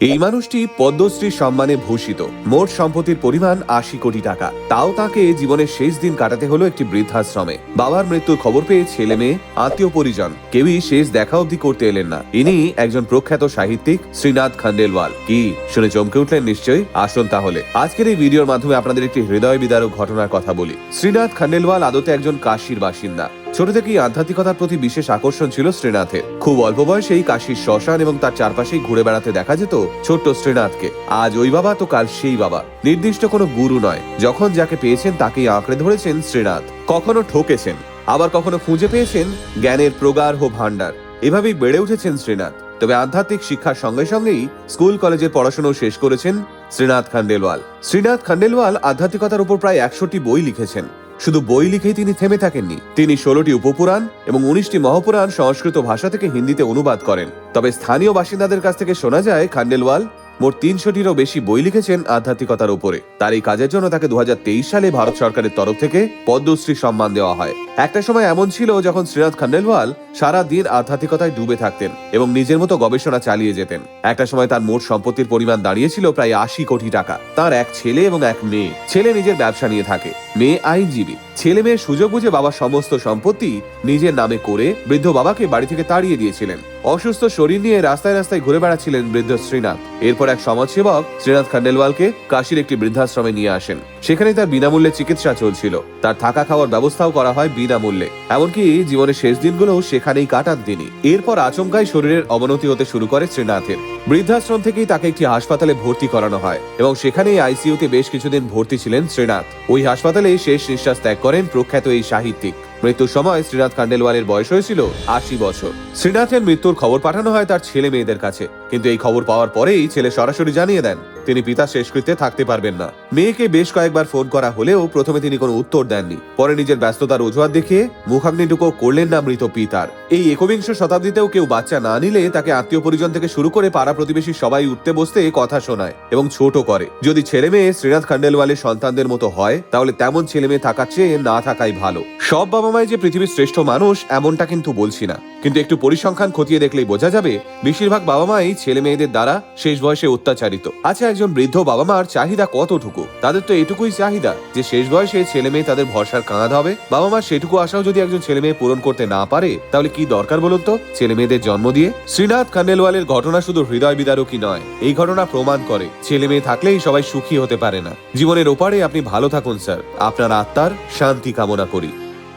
এই মানুষটি পদ্মশ্রী সম্মানে ভূষিত। মোট সম্পত্তির পরিমাণ আশি কোটি টাকা। তাও তাকে জীবনের শেষ দিন কাটাতে হলো একটি বৃদ্ধাশ্রমে। বাবার মৃত্যুর খবর পেয়ে ছেলে মেয়ে, আত্মীয় পরিজন, কেউই শেষ দেখা অবধি করতে এলেন না। ইনি একজন প্রখ্যাত সাহিত্যিক শ্রীনাথ খান্ডেলওয়াল। কি? শুনে চমকে উঠলেন নিশ্চয়ই? আসুন তাহলে। আজকের এই ভিডিওর মাধ্যমে আপনাদের একটি হৃদয় বিদারক ঘটনার কথা বলি। শ্রীনাথ খান্ডেলওয়াল আদতে একজন কাশীর বাসিন্দা। ছোট থেকেই আধ্যাত্মিকতার প্রতি বিশেষ আকর্ষণ ছিল শ্রীনাথের। খুব অল্প বয়সেই কাশীর শ্মশান এবং তার চারপাশেই ঘুরে বেড়াতে দেখা যেত ছোট্ট শ্রীনাথকে। আজ ওই বাবা তো কাল সেই বাবা। নির্দিষ্ট কোনো গুরু নয়। যখন যাকে পেয়েছেন তাকেই আঁকড়ে ধরেছেন শ্রীনাথ। কখনো ঠকেছেন, আবার কখনো খুঁজে পেয়েছেন জ্ঞানের প্রগাঢ় ভাণ্ডার। এভাবেই বেড়ে উঠেছেন শ্রীনাথ। তবে আধ্যাত্মিক শিক্ষার সঙ্গে সঙ্গেই স্কুল, কলেজের পড়াশোনা শেষ করেছেন শ্রীনাথ খান্ডেলওয়াল। শ্রীনাথ খান্ডেলওয়াল আধ্যাত্মিকতার উপর প্রায় একশোটি বই লিখেছেন। শুধু বই লিখেই তিনি থেমে থাকেননি। তিনি ষোলোটি উপপুরাণ এবং উনিশটি মহাপুরাণ সংস্কৃত ভাষা থেকে হিন্দিতে অনুবাদ করেন। তবে স্থানীয় বাসিন্দাদের কাছ থেকে শোনা যায়, খান্ডেলওয়াল মোট তিনশোটিরও বেশি বই লিখেছেন আধ্যাত্মিকতার উপরে। তার এই কাজের জন্য তাকে দু হাজার তেইশ সালে ভারত সরকারের তরফ থেকে পদ্মশ্রী সম্মান দেওয়া হয়। একটা সময় এমন ছিল যখন শ্রীনাথ খান্ডেলওয়াল সারা দিন আধ্যাত্মিকতায় ডুবে থাকতেন এবং নিজের মতো গবেষণা চালিয়ে যেতেন। একটা সময় তার মোট সম্পত্তির পরিমাণ দাঁড়িয়েছিল প্রায় আশি কোটি টাকা। তার এক ছেলে এবং এক মেয়ে। ছেলে নিজের ব্যবসা নিয়ে থাকে। মেয়ে আইনজীবী। ছেলে মেয়ের সুযোগ বুঝে বাবার সমস্ত সম্পত্তি নিজের নামে করে বৃদ্ধ বাবাকে বাড়ি থেকে তাড়িয়ে দিয়েছিলেন। অসুস্থ শরীর নিয়ে রাস্তায় রাস্তায় ঘুরে বেড়াচ্ছিলেন বৃদ্ধ শ্রীনাথ। এরপর এক সমাজসেবক শ্রীনাথ খান্ডেলওয়ালকে কাশীর একটি বৃদ্ধাশ্রমে নিয়ে আসেন। সেখানে তার বিনামূল্যে চিকিৎসা চলছিল। তার থাকা খাওয়ার ব্যবস্থাও করা হয় বিনামূল্যে এমনকি জীবনের শেষ দিনগুলোও সেখানেই কাটান তিনি। এরপর আচমকাই শরীরের অবনতি হতে শুরু করে শ্রীনাথের। বৃদ্ধাশ্রম থেকেই তাকে একটি হাসপাতালে ভর্তি করানো হয় এবং সেখানেই আইসিইউতে বেশ কিছুদিন ভর্তি ছিলেন শ্রীনাথ। ওই হাসপাতালে শেষ নিঃশ্বাস ত্যাগ করেন প্রখ্যাত এই সাহিত্যিক। মৃত্যুর সময় শ্রীনাথ খান্ডেলওয়ালের বয়স হয়েছিল আশি বছর। শ্রীনাথের মৃত্যুর খবর পাঠানো হয় তার ছেলে মেয়েদের কাছে। কিন্তু এই খবর পাওয়ার পরেই ছেলে সরাসরি জানিয়ে দেন, তিনি পিতা শেষকৃত্যে থাকতে পারবেন না। মেয়েকে বেশ কয়েকবার ফোন করা হলেও প্রথমে তিনি কোনো উত্তর দেননি। পরে নিজের ব্যস্ততার অজুহাত দেখিয়ে মুখাগ্নিটুকু করলেন না মৃত পিতার। এই একবিংশ শতাব্দীতেও কেউ বাচ্চা না নিলে তাকে আত্মীয় পরিজন থেকে শুরু করে পাড়া প্রতিবেশী সবাই উঠতে বসতে কথা শোনায় এবং ছোট করে। যদি ছেলে মেয়ে শ্রীনাথ খান্ডেলওয়ালের সন্তানদের মতো হয়, তাহলে তেমন ছেলে মেয়ে থাকার চেয়ে না থাকাই ভালো। সব বাবা মায় যে পৃথিবীর শ্রেষ্ঠ মানুষ, এমনটা কিন্তু বলছি না। কিন্তু একটু পরিসংখ্যান খতিয়ে দেখলেই বোঝা যাবে, বেশিরভাগ বাবা মাই ছেলে মেয়েদের দ্বারা শেষ বয়সে অত্যাচারিত। আচ্ছা একজন বৃদ্ধ বাবা মার চাহিদা কতটুকু? তাদের তো এটুকুই চাহিদা যে শেষ বয়সে ছেলে মেয়ে তাদের ভরসার কাঁধ হবে। বাবা মার সেটুকু আশাও যদি একজন ছেলে মেয়ে পূরণ করতে না পারে, তাহলে কি দরকার বলুন তো? ছেলে মেয়েদের জন্ম দিয়ে? শ্রীনাথ খান্ডেলওয়ালের ঘটনা শুধু হৃদয় বিদারকই নয়, এই ঘটনা প্রমাণ করে, ছেলে মেয়ে থাকলেই সবাই সুখী হতে পারে না। জীবনের ওপারে আপনি ভালো থাকুন, স্যার। আপনার আত্মার শান্তি কামনা করি।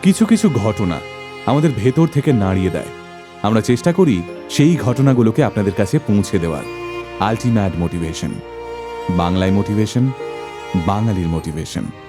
কিছু কিছু ঘটনা আমাদের ভেতর থেকে নাড়িয়ে দেয়। আমরা চেষ্টা করি সেই ঘটনাগুলোকে আপনাদের কাছে পৌঁছে দেওয়ার। Ultimate motivation. বাংলায় মোটিভেশন বাঙালির মোটিভেশন